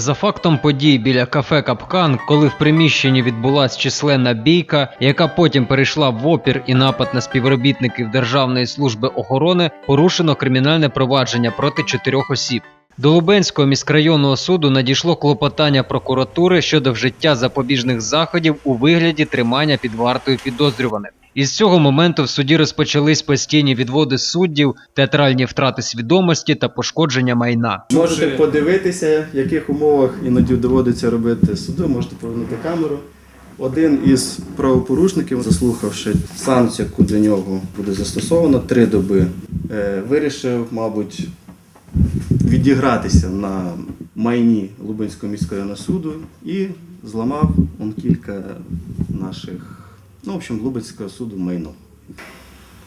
За фактом подій біля кафе Капкан, коли в приміщенні відбулася численна бійка, яка потім перейшла в опір і напад на співробітників Державної служби охорони, порушено кримінальне провадження проти чотирьох осіб. До Лубенського міськрайонного суду надійшло клопотання прокуратури щодо вжиття запобіжних заходів у вигляді тримання під вартою підозрюваних. Із цього моменту в суді розпочались постійні відводи суддів, театральні втрати свідомості та пошкодження майна. Можете подивитися, в яких умовах іноді доводиться робити суду, можете повернути камеру. Один із правопорушників, заслухавши санкцію, яку до нього буде застосовано, три доби, е, вирішив, мабуть, відігратися на майні Лубенського міського суду і зламав он кілька наших, ну, в общем, Лубенського суду майно.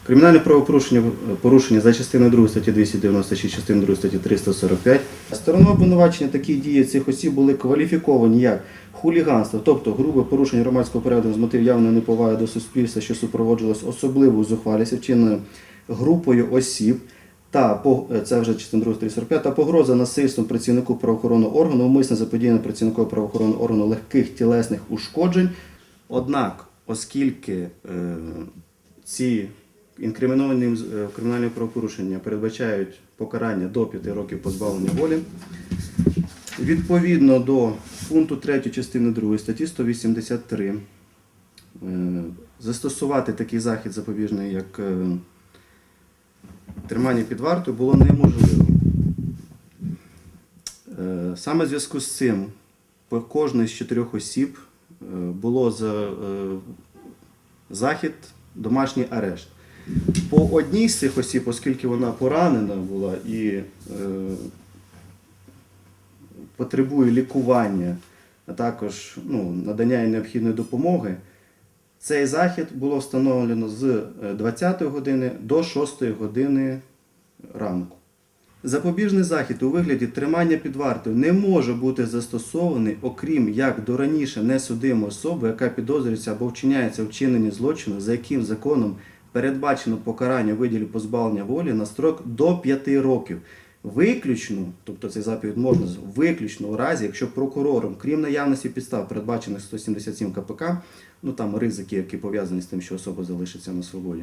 Кримінальне правопорушення порушення за частиною 2 статті 296, частиною 2 статті 345. Стороною обвинувачення такі дії цих осіб були кваліфіковані як хуліганство, тобто грубе порушення громадського порядку з мотив явної неповаги до суспільства, що супроводжувалось особливою зухвалістю, вчиненою групою осіб. Та це вже частина 2 345, та погроза насильством працівнику правоохоронного органу, умисне заподіяння працівнику правоохоронного органу легких тілесних ушкоджень. Однак, оскільки е, ці інкриміновані е, кримінальні правопорушення передбачають покарання до 5 років позбавлення волі. Відповідно до пункту 3 частини 2 статті 183 е, застосувати такий захід запобіжний, як тримання під вартою, було неможливо. Саме в зв'язку з цим по кожної з чотирьох осіб було за е, захід домашній арешт. По одній з цих осіб, оскільки вона поранена була і е, потребує лікування, а також ну, надання їй необхідної допомоги, цей захід було встановлено з 20 години до 6 години ранку. Запобіжний захід у вигляді тримання під вартою не може бути застосований, окрім як до раніше несудимої особи, яка підозрюється або вчиняється у вчиненні злочину, за яким законом передбачено покарання виділі позбавлення волі на строк до 5 років. Виключно, тобто цей заповідь можна виключно у разі, якщо прокурором, крім наявності підстав, передбачених 177 КПК, ну там ризики, які пов'язані з тим, що особа залишиться на свободі,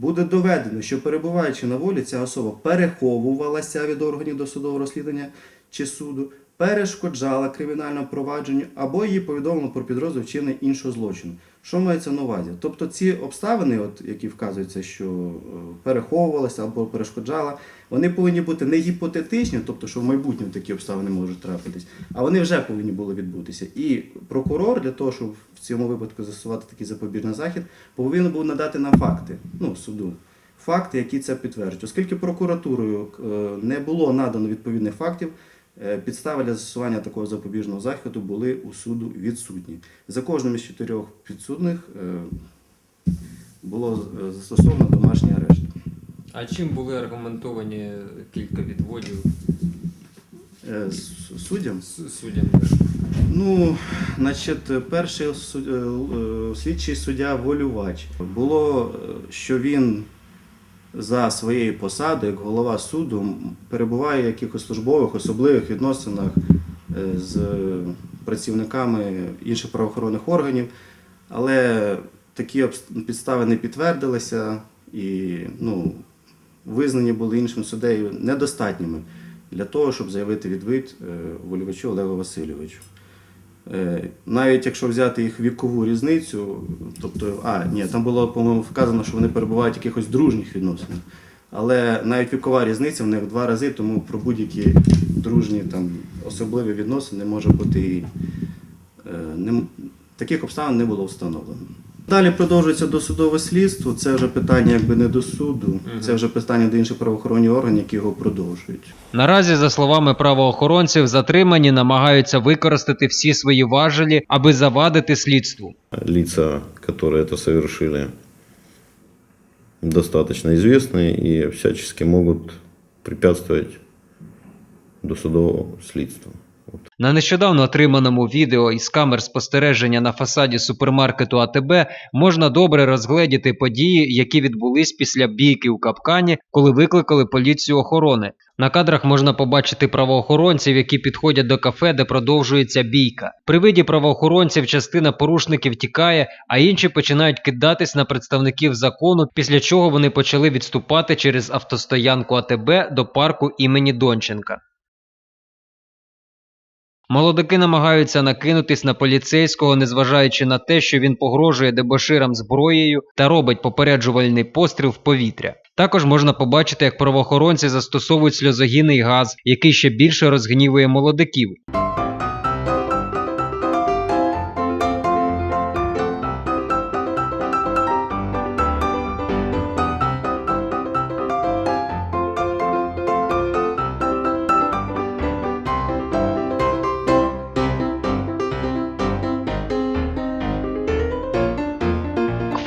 буде доведено, що перебуваючи на волі, ця особа переховувалася від органів досудового розслідування чи суду, перешкоджала кримінальному провадженню або її повідомлено про підрозділ вчинення іншого злочину. Що мається на увазі? Тобто ці обставини, от, які вказуються, що е, переховувалася або перешкоджала, вони повинні бути не гіпотетичні, тобто, що в майбутньому такі обставини можуть трапитись, а вони вже повинні були відбутися. І прокурор для того, щоб в цьому випадку застосувати такий запобіжний захід, повинен був надати нам факти, ну, суду. Факти, які це підтверджують. Оскільки прокуратурою е, не було надано відповідних фактів, підстави для застосування такого запобіжного заходу були у суду відсутні. За кожним із чотирьох підсудних е, було е, застосовано домашній арешт. А чим були аргументовані кілька відводів Е, Суддям суддям? Ну, значить, перший е, е, слідчий суддя волювач. Було, е, що він за своєю посадою, як голова суду, перебуває в якихось службових, особливих відносинах е, з працівниками інших правоохоронних органів, але такі підстави не підтвердилися і ну, визнані були іншим суддею недостатніми для того, щоб заявити відвід е, волювачу Олегу Васильовичу. Е, Навіть якщо взяти їх вікову різницю, тобто, а, ні, там було, по-моєму, вказано, що вони перебувають в якихось дружніх відносинах. Але навіть вікова різниця в них в два рази, тому про будь-які дружні там, особливі відносини може бути і е, не, таких обставин не було встановлено. Далі продовжується досудове слідство. Це вже питання якби не до суду, це вже питання до інших правоохоронних органів, які його продовжують. Наразі, за словами правоохоронців, затримані намагаються використати всі свої важелі, аби завадити слідству. лица, которые это совершили, достаточно известны и всячески могут препятствовать досудовому следствию. На нещодавно отриманому відео із камер спостереження на фасаді супермаркету АТБ можна добре розгледіти події, які відбулись після бійки у капкані, коли викликали поліцію охорони. На кадрах можна побачити правоохоронців, які підходять до кафе, де продовжується бійка. При виді правоохоронців частина порушників тікає, а інші починають кидатись на представників закону, після чого вони почали відступати через автостоянку АТБ до парку імені Донченка. Молодики намагаються накинутись на поліцейського, незважаючи на те, що він погрожує дебоширам зброєю та робить попереджувальний постріл в повітря. Також можна побачити, як правоохоронці застосовують сльозогінний газ, який ще більше розгнівує молодиків.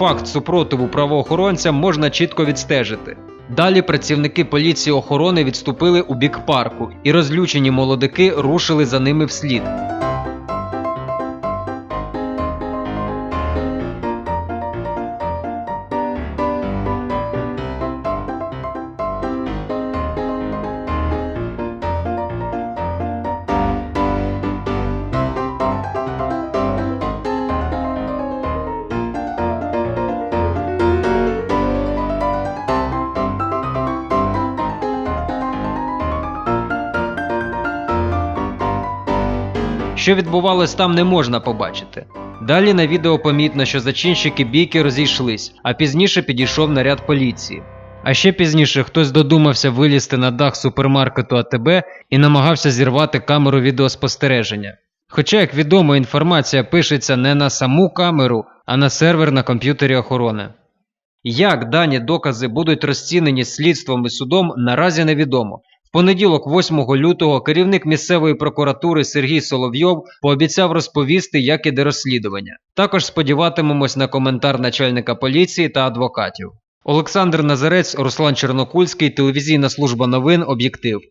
Факт супротиву правоохоронцям можна чітко відстежити. Далі працівники поліції охорони відступили у бік парку, і розлючені молодики рушили за ними вслід. Що відбувалось там, не можна побачити. Далі на відео помітно, що зачинщики бійки розійшлись, а пізніше підійшов наряд поліції. А ще пізніше хтось додумався вилізти на дах супермаркету АТБ і намагався зірвати камеру відеоспостереження. Хоча, як відомо, інформація пишеться не на саму камеру, а на сервер на комп'ютері охорони. Як дані докази будуть розцінені слідством і судом, наразі невідомо. Понеділок, 8 лютого, керівник місцевої прокуратури Сергій Соловйов пообіцяв розповісти, як іде розслідування. Також сподіватимемось на коментар начальника поліції та адвокатів. Олександр Назарець, Руслан Чернокульський, телевізійна служба новин, об'єктив.